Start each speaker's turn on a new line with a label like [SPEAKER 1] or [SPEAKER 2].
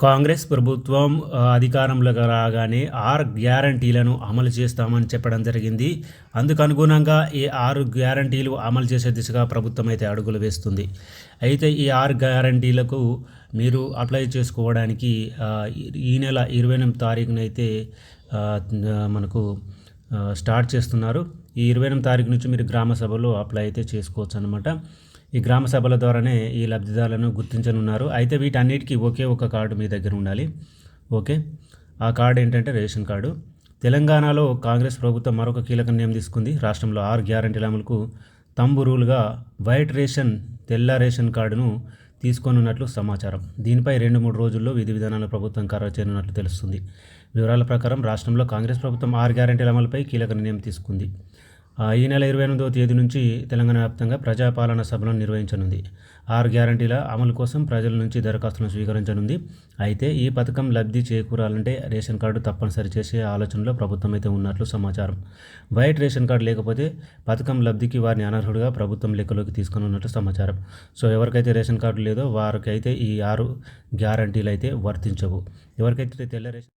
[SPEAKER 1] కాంగ్రెస్ ప్రభుత్వం అధికారంలోకి రాగానే ఆరు గ్యారంటీలను అమలు చేస్తామని చెప్పడం జరిగింది. అందుకు అనుగుణంగా ఈ ఆరు గ్యారంటీలు అమలు చేసే దిశగా ప్రభుత్వం అయితే అడుగులు వేస్తుంది. అయితే ఈ ఆరు గ్యారంటీలకు మీరు అప్లై చేసుకోవడానికి ఈ- నెల ఇరవై ఎనిమిది తారీఖునైతే మనకు స్టార్ట్ చేస్తున్నారు. ఈ ఇరవై ఎనిమిది తారీఖు నుంచి మీరు గ్రామ సభలో అప్లై అయితే చేసుకోవచ్చు అనమాట ఈ గ్రామ సభల ద్వారానే ఈ లబ్ధిదారులను గుర్తించనున్నారు. అయితే వీటన్నిటికీ ఒకే ఒక కార్డు మీ దగ్గర ఉండాలి. ఓకే? ఆ కార్డు ఏంటంటే రేషన్ కార్డు. తెలంగాణలో కాంగ్రెస్ ప్రభుత్వం మరొక కీలక నిర్ణయం తీసుకుంది. రాష్ట్రంలో ఆరు గ్యారంటీల అమలుకు తంబు రూల్గా వైట్ రేషన్ తెల్ల రేషన్ కార్డును తీసుకోనున్నట్లు సమాచారం. దీనిపై రెండు మూడు రోజుల్లో విధి విధానాల ప్రభుత్వం ఖరారు చేయనున్నట్లు తెలుస్తుంది. వివరాల ప్రకారం రాష్ట్రంలో కాంగ్రెస్ ప్రభుత్వం ఆరు గ్యారంటీల అమలుపై కీలక నిర్ణయం తీసుకుంది. ఈ నెల ఇరవై ఎనిమిదవ తేదీ నుంచి తెలంగాణ వ్యాప్తంగా ప్రజాపాలన సభలను నిర్వహించనుంది. ఆరు గ్యారంటీల అమలు కోసం ప్రజల నుంచి దరఖాస్తులను స్వీకరించనుంది. అయితే ఈ పథకం లబ్ధి చేకూరాలంటే రేషన్ కార్డు తప్పనిసరి చేసే ఆలోచనలో ప్రభుత్వం అయితే ఉన్నట్లు సమాచారం. వైట్ రేషన్ కార్డు లేకపోతే పథకం లబ్ధికి వారిని అనర్హుడిగా ప్రభుత్వం లెక్కలోకి తీసుకుని ఉన్నట్లు సమాచారం. సో ఎవరికైతే రేషన్ కార్డు లేదో వారికైతే ఈ ఆరు గ్యారంటీలు అయితే వర్తించవు. ఎవరికైతే తెల్ల రేషన్